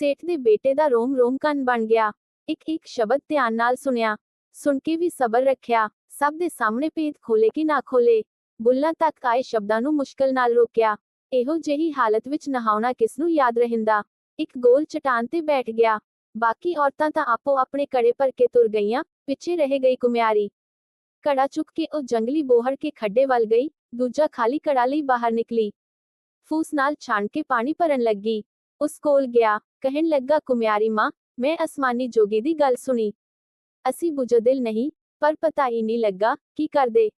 ਸੇਠ ਦੇ ਬੇਟੇ ਦਾ ਰੋਮ ਰੋਮ ਕੰਨ ਬਣ ਗਿਆ। ਇੱਕ ਇੱਕ ਸ਼ਬਦ ਧਿਆਨ ਨਾਲ ਸੁਣਿਆ। ਸੁਣ ਕੇ ਵੀ ਸਬਰ ਰੱਖਿਆ। ਸਭ ਦੇ ਸਾਹਮਣੇ ਭੇਦ ਖੋਲੇ ਕਿ ਨਾ ਖੋਲੇ ਬੁੱਲਾਂ ਤੱਕ ਆਏ ਸ਼ਬਦਾਂ ਨੂੰ ਮੁਸ਼ਕਲ ਨਾਲ ਰੋਕਿਆ। ਇਹੋ ਜਿਹੀ ਹਾਲਤ ਵਿੱਚ ਨਹਾਉਣਾ ਕਿਸ ਨੂੰ ਯਾਦ ਰਹਿੰਦਾ? ਇੱਕ ਗੋਲ ਚਟਾਨ ਤੇ ਬੈਠ ਗਿਆ। ਬਾਕੀ ਔਰਤਾਂ ਤਾਂ ਆਪੋ ਆਪਣੇ ਕੜੇ ਭਰ ਕੇ ਤੁਰ ਗਈਆਂ, ਪਿੱਛੇ ਰਹਿ ਗਈ ਕੁਮਿਆਰੀ। ਕੜਾ ਚੁੱਕ ਕੇ ਉਹ ਜੰਗਲੀ ਬੋਹੜ ਕੇ ਖੱਡੇ ਵੱਲ ਗਈ, ਦੂਜਾ ਖਾਲੀ ਕੜਾ ਲਈ ਬਾਹਰ ਨਿਕਲੀ। ਫੂਸ ਨਾਲ ਛਾਣ ਕੇ ਪਾਣੀ ਭਰਨ ਲੱਗੀ। ਉਸ ਕੋਲ ਗਿਆ। ਕਹਿਣ ਲੱਗਾ, ਕੁਮਿਆਰੀ ਮਾਂ, ਮੈਂ ਅਸਮਾਨੀ ਜੋਗੀ ਦੀ ਗੱਲ ਸੁਣੀ। ਅਸੀਂ ਬੁਝਦਿਲ ਨਹੀਂ, ਪਰ ਪਤਾ ਹੀ ਨਹੀਂ ਲੱਗਾ, ਕੀ ਕਰਦੇ?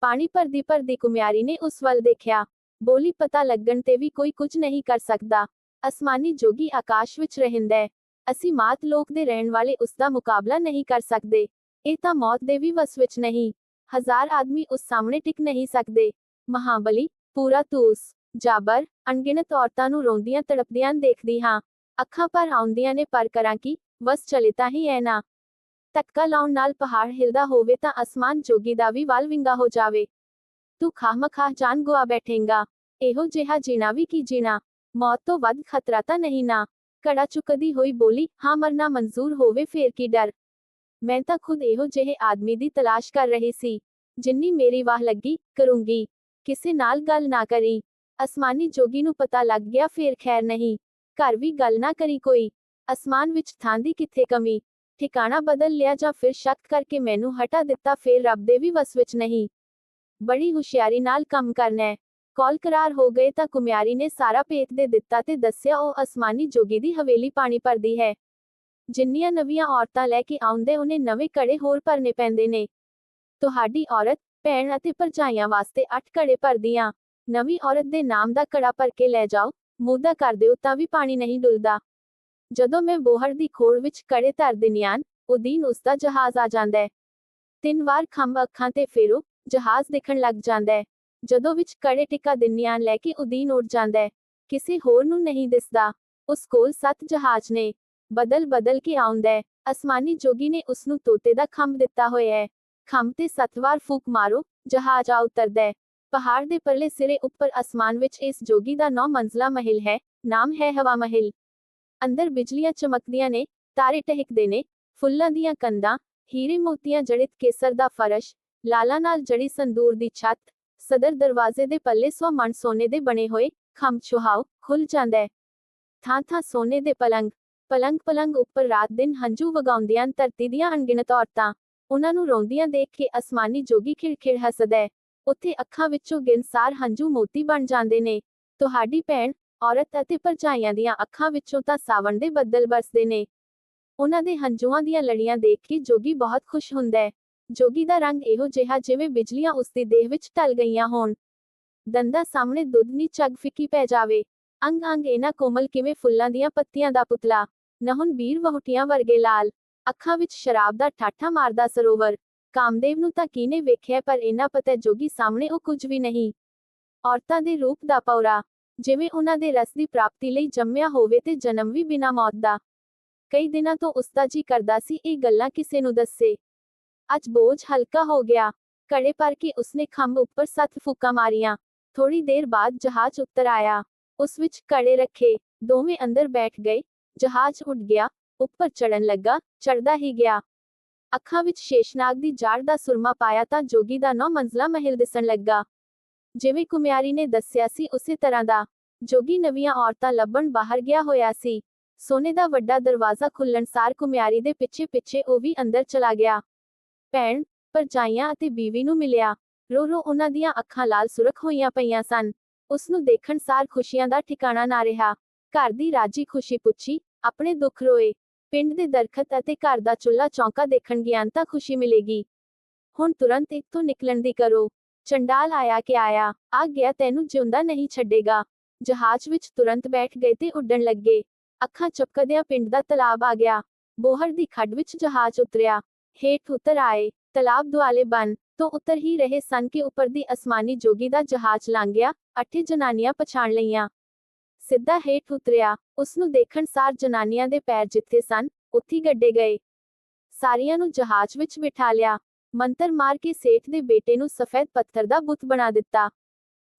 ਪਾਣੀ ਭਰਦੀ ਭਰਦੀ ਕੁਮਿਆਰੀ ਨੇ ਉਸ ਵੱਲ ਦੇਖਿਆ। ਬੋਲੀ, ਪਤਾ ਲੱਗਣ ਤੇ ਵੀ ਕੋਈ ਕੁਝ ਨਹੀਂ ਕਰ ਸਕਦਾ। ਅਸਮਾਨੀ ਜੋਗੀ ਆਕਾਸ਼ ਵਿੱਚ ਰਹਿੰਦਾ ਅਸੀਂ ਮਾਤ ਲੋਕ ਦੇ ਰਹਿਣ ਵਾਲੇ ਉਸ ਦਾ ਮੁਕਾਬਲਾ ਨਹੀਂ ਕਰ ਸਕਦੇ। ਇਹ ਤਾਂ ਮੌਤ ਦੇ ਵੀ ਵਸ ਵਿੱਚ ਨਹੀਂ। ਹਜ਼ਾਰ ਆਦਮੀ ਉਸ ਸਾਹਮਣੇ ਟਿਕ ਨਹੀਂ ਸਕਦੇ। ਮਹਾਬਲੀ, ਪੂਰਾ ਤੂਸ। ਜਾਬਰ, ਅਣਗਿਣਤ ਔਰਤਾਂ ਨੂੰ ਰੋਂਦੀਆਂ ਤੜਪਦੀਆਂ ਦੇਖਦੀ ਹਾਂ। ਅੱਖਾਂ ਪਰ ਆਉਂਦੀਆਂ ਨੇ ਪਰ ਕਰਾਂ ਕੀ ਬਸ ਚਲੇ ਤਾਂ ਹੀ ਐ ਨਾ। ਧੱਕਾ ਲਾਉਣ ਨਾਲ ਪਹਾੜ ਹਿਲਦਾ ਹੋਵੇ ਤਾਂ ਅਸਮਾਨ ਜੋਗੀ ਦਾ ਵੀ ਵਾਲ ਵਿੰਗਾ ਹੋ ਜਾਵੇ। ਤੂੰ ਖਾਮਖਾਹ ਜਾਨ ਗੁਆ ਬੈਠੇਂਗਾ। ਇਹੋ ਜਿਹਾ ਜੀਣਾ ਵੀ ਕੀ ਜੀਣਾ? ਮੌਤ ਤੋਂ ਵੱਧ ਖਤਰਾ ਤਾਂ ਨਹੀਂ ਨਾ। ਕੜਾ ਚੁੱਕਦੀ ਹੋਈ ਬੋਲੀ, ਹਾਂ, ਮਰਨਾ ਮਨਜ਼ੂਰ ਹੋਵੇ ਫੇਰ ਕੀ ਡਰ? ਮੈਂ ਤਾਂ ਖੁਦ ਇਹੋ ਜਿਹੇ ਆਦਮੀ ਦੀ ਤਲਾਸ਼ ਕਰ ਰਹੀ ਸੀ। ਜਿੰਨੀ ਮੇਰੀ ਵਾਹ ਲੱਗੀ, ਕਰੂੰਗੀ। ਕਿਸੇ ਨਾਲ ਗੱਲ ਨਾ ਕਰੀ। ਅਸਮਾਨੀ ਜੋਗੀ ਨੂੰ ਪਤਾ ਲੱਗ ਗਿਆ, ਫੇਰ ਖੈਰ ਨਹੀਂ। ਘਰ ਵੀ ਗੱਲ ਨਾ ਕਰੀ ਕੋਈ। ਅਸਮਾਨ ਵਿੱਚ ਥਾਂ ਦੀ ਕਿੱਥੇ ਕਮੀ? ਠਿਕਾਣਾ ਬਦਲ ਲਿਆ ਜਾਂ ਫਿਰ ਸ਼ੱਕ ਕਰਕੇ ਮੈਨੂੰ ਹਟਾ ਦਿੱਤਾ ਫੇਰ ਰੱਬ ਦੇ ਵੀ ਵਸ ਵਿੱਚ ਨਹੀਂ। ਬੜੀ ਹੁਸ਼ਿਆਰੀ ਨਾਲ ਕੰਮ ਕਰਨਾ ਕਾਲ ਕਰਾਰ ਹੋ ਗਏ ਤਾਂ ਕੁਮਿਆਰੀ ਨੇ ਸਾਰਾ ਭੇਤ ਦੇ ਦਿੱਤਾ ਤੇ ਦੱਸਿਆ ਉਹ ਅਸਮਾਨੀ ਜੋਗੀ ਦੀ ਹਵੇਲੀ ਪਾਣੀ ਭਰਦੀ ਹੈ। ਜਿੰਨੀਆਂ ਨਵੀਆਂ ਔਰਤਾਂ ਲੈ ਕੇ ਆਉਂਦੇ ਉਹਨੇ ਨਵੇਂ ਕੜੇ ਹੋਰ ਭਰਨੇ ਪੈਂਦੇ ਨੇ। ਤੁਹਾਡੀ ਔਰਤ, ਭੈਣ ਅਤੇ ਭਰਜਾਈਆਂ ਵਾਸਤੇ ਅੱਠ ਕੜੇ ਭਰਦੀਆਂ ਨਵੀਂ ਔਰਤ ਦੇ ਨਾਮ ਦਾ ਕੜਾ ਭਰ ਕੇ ਲੈ ਜਾਓ। ਮੂਦਾ ਕਰ ਦਿਓ ਤਾਂ ਵੀ ਪਾਣੀ ਨਹੀਂ ਡੁੱਲਦਾ। ਜਦੋਂ ਮੈਂ ਬੋਹੜ ਦੀ ਖੋੜ ਵਿੱਚ ਕੜੇ ਧਰ ਦਿੰਨਿਆਨ ਉਦੀਨ ਉਸ ਦਾ ਜਹਾਜ਼ ਆ ਜਾਂਦਾ ਹੈ। ਤਿੰਨ ਵਾਰ ਖੰਭ ਅੱਖਾਂ ਤੇ ਫੇਰੋ, ਜਹਾਜ਼ ਦਿਖਣ ਲੱਗ ਜਾਂਦਾ ਹੈ। ਜਦੋਂ ਵਿੱਚ ਕੜੇ ਟਿਕਾ ਦਿੰਨਿਆਨ ਲੈ ਕੇ ਉਦੀਨ ਉੱਡ ਜਾਂਦਾ ਹੈ। ਕਿਸੇ ਹੋਰ ਨੂੰ ਨਹੀਂ ਦਿਸਦਾ। ਉਸ ਕੋਲ ਸੱਤ ਜਹਾਜ਼ ਨੇ। ਬਦਲ ਬਦਲ ਕੇ ਆਉਂਦਾ ਹੈ। ਅਸਮਾਨੀ ਜੋਗੀ ਨੇ ਉਸ ਨੂੰ ਤੋਤੇ ਦਾ ਖੰਭ ਦਿੱਤਾ ਹੋਇਆ ਹੈ। ਖੰਭ ਤੇ ਸੱਤ ਵਾਰ ਫੂਕ ਮਾਰੋ, ਜਹਾਜ਼ ਆ ਉਤਰਦਾ ਹੈ। ਪਹਾੜ ਦੇ ਪਰਲੇ ਸਿਰੇ ਉੱਪਰ ਅਸਮਾਨ ਵਿੱਚ ਇਸ ਜੋਗੀ ਦਾ ਨੌ ਮੰਜ਼ਲਾ ਮਹਿਲ ਹੈ, ਨਾਮ ਹੈ ਹਵਾ ਮਹਿਲ। ਅੰਦਰ ਬਿਜਲੀਆਂ ਚਮਕਦੀਆਂ ਨੇ, ਤਾਰੇ ਟਹਿਕਦੇ ਨੇ, ਫੁੱਲਾਂ ਦੀਆਂ ਕੰਧਾਂ, ਹੀਰੇ ਮੋਤੀਆਂ ਜੜਿਤ ਕੇਸਰ ਦਾ ਫਰਸ਼, ਲਾਲਾ ਨਾਲ ਜੜੀ ਸੰਦੂਰ ਦੀ ਛੱਤ, ਸਦਰ ਦਰਵਾਜ਼ੇ ਦੇ ਪੱਲੇ ਸੌ ਮਣ ਸੋਨੇ ਦੇ ਬਣੇ ਹੋਏ ਖੰਭ ਛੁਹਾਓ ਖੁੱਲ ਜਾਂਦਾ ਹੈ। ਥਾਂ ਥਾਂ ਸੋਨੇ ਦੇ ਪਲੰਗ ਪਲੰਗ ਪਲੰਗ ਉੱਪਰ ਰਾਤ ਦਿਨ ਹੰਝੂ ਵਗਾਉਂਦੀਆਂ ਹਨ ਧਰਤੀ ਦੀਆਂ ਅਣਗਿਣਤ ਔਰਤਾਂ, ਉਹਨਾਂ ਨੂੰ ਰੋਂਦੀਆਂ ਦੇਖ ਕੇ ਅਸਮਾਨੀ ਜੋਗੀ ਖਿੜਖਿੜ ਹੱਸਦਾ ਹੈ। ਉੱਥੇ ਅੱਖਾਂ ਵਿੱਚੋਂ ਗਿਣਸਾਰ ਹੰਝੂ ਮੋਤੀ ਬਣ ਜਾਂਦੇ ਨੇ। ਤੁਹਾਡੀ ਭੈਣ, ਔਰਤ ਅਤੇ ਭਰਜਾਈਆਂ ਦੀਆਂ ਅੱਖਾਂ ਵਿੱਚੋਂ ਤਾਂ ਸਾਵਣ ਦੇ ਬੱਦਲ ਬਰਸਦੇ ਨੇ। ਉਹਨਾਂ ਦੇ ਹੰਝੂਆਂ ਦੀਆਂ ਲੜੀਆਂ ਦੇਖ ਕੇ ਜੋਗੀ ਬਹੁਤ ਖੁਸ਼ ਹੁੰਦਾ ਹੈ। ਜੋਗੀ ਦਾ ਰੰਗ ਇਹੋ ਜਿਹਾ ਜਿਵੇਂ ਬਿਜਲੀਆਂ ਉਸ ਦੀ ਦੇਹ ਵਿੱਚ ਢਲ ਗਈਆਂ ਹੋਣ। ਦੰਦਾ ਸਾਹਮਣੇ ਦੁੱਧਨੀ ਝੱਗ ਫਿੱਕੀ ਪੈ ਜਾਵੇ। ਅੰਗ ਅੰਗ ਇਹਨਾਂ ਕੋਮਲ ਕਿਵੇਂ ਫੁੱਲਾਂ ਦੀਆਂ ਪੱਤੀਆਂ ਦਾ ਪੁਤਲਾ। ਨਹੁੰ ਵੀਰ ਵਹੁਟੀਆਂ ਵਰਗੇ ਲਾਲ। ਅੱਖਾਂ ਵਿੱਚ ਸ਼ਰਾਬ ਦਾ ਠਾਠਾ ਮਾਰਦਾ ਸਰੋਵਰ। ਕਾਮਦੇਵ ਨੂੰ ਤਾਂ ਕੀਨੇ ਵੇਖਿਆ ਪਰ ਇਹਨਾਂ ਪਤਾ ਜੋਗੀ ਸਾਹਮਣੇ ਉਹ ਕੁਝ ਵੀ ਨਹੀਂ। ਔਰਤਾਂ ਦੇ ਰੂਪ ਦਾ ਪੌਰਾ, ਜਿਵੇਂ ਉਹਨਾਂ ਦੇ ਰਸ ਦੀ ਪ੍ਰਾਪਤੀ ਲਈ ਜੰਮਿਆ ਹੋਵੇ ਤੇ ਜਨਮ ਵੀ ਬਿਨਾਂ ਮੌਤ ਦਾ। ਕਈ ਦਿਨਾਂ ਤੋਂ ਉਸਦਾ ਜੀ ਕਰਦਾ ਸੀ ਇਹ ਗੱਲਾਂ ਕਿਸੇ ਨੂੰ ਦੱਸੇ। ਅੱਜ ਬੋਝ ਹਲਕਾ ਹੋ ਗਿਆ ਕੜੇ ਪਰ ਕੇ ਉਸਨੇ ਖੰਭ ਉੱਪਰ ਸੱਤ ਫੂਕਾਂ ਮਾਰੀਆਂ। ਥੋੜੀ ਦੇਰ ਬਾਅਦ ਜਹਾਜ਼ ਉੱਤਰ ਆਇਆ। ਉਸ ਵਿੱਚ ਕੜੇ ਰੱਖੇ, ਦੋਵੇਂ ਅੰਦਰ ਬੈਠ ਗਏ। ਜਹਾਜ਼ ਉੱਡ ਗਿਆ, ਉੱਪਰ ਚੜਨ ਲੱਗਾ ਚੜਦਾ ਹੀ ਗਿਆ। ਅੱਖਾਂ ਵਿੱਚ ਸ਼ੇਸ਼ਨਾਗ ਦੀ ਜਾੜ ਦਾ ਸੁਰਮਾ ਪਾਇਆ ਤਾਂ ਜੋਗੀ ਦਾ ਨੌ ਮੰਜ਼ਲਾ ਮਹਿਲ ਦਿਸਣ ਲੱਗਾ। ਜਿਵੇਂ ਕੁਮਿਆਰੀ ਨੇ ਦੱਸਿਆ ਸੀ, ਉਸੇ ਤਰ੍ਹਾਂ ਦਾ। ਜੋਗੀ ਨਵੀਆਂ ਔਰਤਾਂ ਲੱਭਣ ਬਾਹਰ ਗਿਆ ਹੋਇਆ ਸੀ। ਸੋਨੇ ਦਾ ਵੱਡਾ ਦਰਵਾਜ਼ਾ ਖੁੱਲਣ ਸਾਰ ਕੁਮਿਆਰੀ ਦੇ ਪਿੱਛੇ ਪਿੱਛੇ ਉਹ ਵੀ ਅੰਦਰ ਚਲਾ ਗਿਆ। ਭੈਣ, ਭਰਜਾਈਆਂ ਅਤੇ ਬੀਵੀ ਨੂੰ ਮਿਲਿਆ। ਰੋ ਰੋ ਉਹਨਾਂ ਦੀਆਂ ਅੱਖਾਂ ਲਾਲ ਸੁਰਖ ਹੋਈਆਂ ਪਈਆਂ ਸਨ। ਉਸ ਨੂੰ ਦੇਖਣ ਸਾਰ ਖੁਸ਼ੀਆਂ ਦਾ ਠਿਕਾਣਾ ਨਾ ਰਿਹਾ। ਘਰ ਦੀ ਰਾਜੀ ਖੁਸ਼ੀ ਪੁੱਛੀ, ਆਪਣੇ ਦੁੱਖ ਰੋਏ? ਪਿੰਡ ਦੇ ਦਰਖਤ ਅਤੇ ਘਰ ਦਾ ਚੁੱਲ੍ਹਾ ਚੌਂਕਾ ਦੇਖਣ ਗਿਆਨ ਤਾਂ ਖੁਸ਼ੀ ਮਿਲੇਗੀ। ਹੁਣ ਤੁਰੰਤ ਇੱਥੋਂ ਨਿਕਲਣ ਦੀ ਕਰੋ। ਚੰਡਾਲ ਆਇਆ ਕਿ ਆਇਆ। ਆ ਗਿਆ ਤੈਨੂੰ ਜਿਉਂਦਾ ਨਹੀਂ ਛੱਡੇਗਾ। ਜਹਾਜ਼ ਵਿੱਚ ਤੁਰੰਤ ਬੈਠ ਗਏ ਤੇ ਉੱਡਣ ਲੱਗੇ। ਅੱਖਾਂ ਚਪਕਦਿਆਂ ਪਿੰਡ ਦਾ ਤਲਾਬ ਆ ਗਿਆ। ਬੋਹਰ ਦੀ ਖੱਡ ਵਿੱਚ ਜਹਾਜ਼ ਉਤਰਿਆ। ਹੇਠ ਉਤਰ ਆਏ। ਤਲਾਬ ਦੁਆਲੇ ਬਨ ਤੋਂ ਉਤਰ ਹੀ ਰਹੇ ਸਨ ਕਿ ਉੱਪਰ ਦੀ ਅਸਮਾਨੀ ਜੋਗੀ ਦਾ ਜਹਾਜ਼ ਲੰਘ ਗਿਆ ਅੱਠੇ ਜਨਾਨੀਆਂ ਪਛਾਣ ਲਈਆਂ। ਸਿੱਧਾ ਹੇਠ ਉਤਰਿਆ। ਉਸ ਨੂੰ ਦੇਖਣ ਸਾਰ ਜਨਾਨੀਆਂ ਦੇ ਪੈਰ ਜਿੱਥੇ ਸਨ, ਉੱਥੀ ਗੱਡੇ ਗਏ। ਸਾਰੀਆਂ ਨੂੰ ਜਹਾਜ਼ ਵਿੱਚ ਬਿਠਾ ਲਿਆ। ਮੰਤਰ ਮਾਰ ਕੇ ਸੇਠ ਦੇ ਬੇਟੇ ਨੂੰ ਸਫੈਦ ਪੱਥਰ ਦਾ ਬੁੱਤ ਬਣਾ ਦਿੱਤਾ।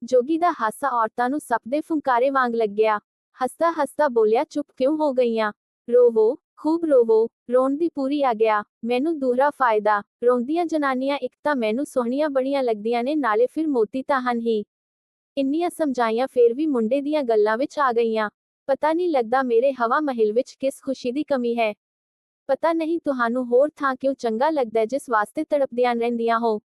ਜੋਗੀ ਦਾ ਹਾਸਾ ਔਰਤਾਂ ਨੂੰ ਸੱਪ ਦੇ ਫੁੰਕਾਰੇ ਵਾਂਗ ਲੱਗਿਆ। ਹੱਸਦਾ ਹੱਸਦਾ ਬੋਲਿਆ, ਚੁੱਪ ਕਿਉਂ ਹੋ ਗਈਆਂ? ਰੋਵੋ, ਖੂਬ ਰੋਵੋ, ਰੋਣ ਦੀ ਪੂਰੀ ਆ ਗਿਆ ਮੈਨੂੰ ਦੂਹਰਾ ਫਾਇਦਾ। ਰੋਂਦੀਆਂ ਜਨਾਨੀਆਂ ਇੱਕ ਤਾਂ ਮੈਨੂੰ ਸੋਹਣੀਆਂ ਬੜੀਆਂ ਲੱਗਦੀਆਂ ਨੇ, ਨਾਲੇ ਫਿਰ ਮੋਤੀ ਤਾਂ ਹਨ ਹੀ। ਇੰਨੀਆਂ ਸਮਝਾਈਆਂ ਫੇਰ ਵੀ ਮੁੰਡੇ ਦੀਆਂ ਗੱਲਾਂ ਵਿੱਚ ਆ ਗਈਆਂ। ਪਤਾ ਨਹੀਂ ਲੱਗਦਾ ਮੇਰੇ ਹਵਾ ਮਹਿਲ ਵਿੱਚ ਕਿਸ ਖੁਸ਼ੀ ਦੀ ਕਮੀ ਹੈ। ਪਤਾ ਨਹੀਂ ਤੁਹਾਨੂੰ ਹੋਰ ਥਾਂ ਕਿਉਂ ਚੰਗਾ ਲੱਗਦਾ ਜਿਸ ਵਾਸਤੇ ਤੜਪਦੀਆਂ ਰਹਿੰਦੀਆਂ ਹੋ।